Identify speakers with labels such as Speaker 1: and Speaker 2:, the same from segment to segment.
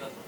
Speaker 1: 가서.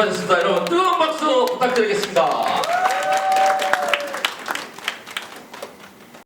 Speaker 1: 수고하셨습니다. 여러분 뜨거운 박수 부탁드리겠습니다.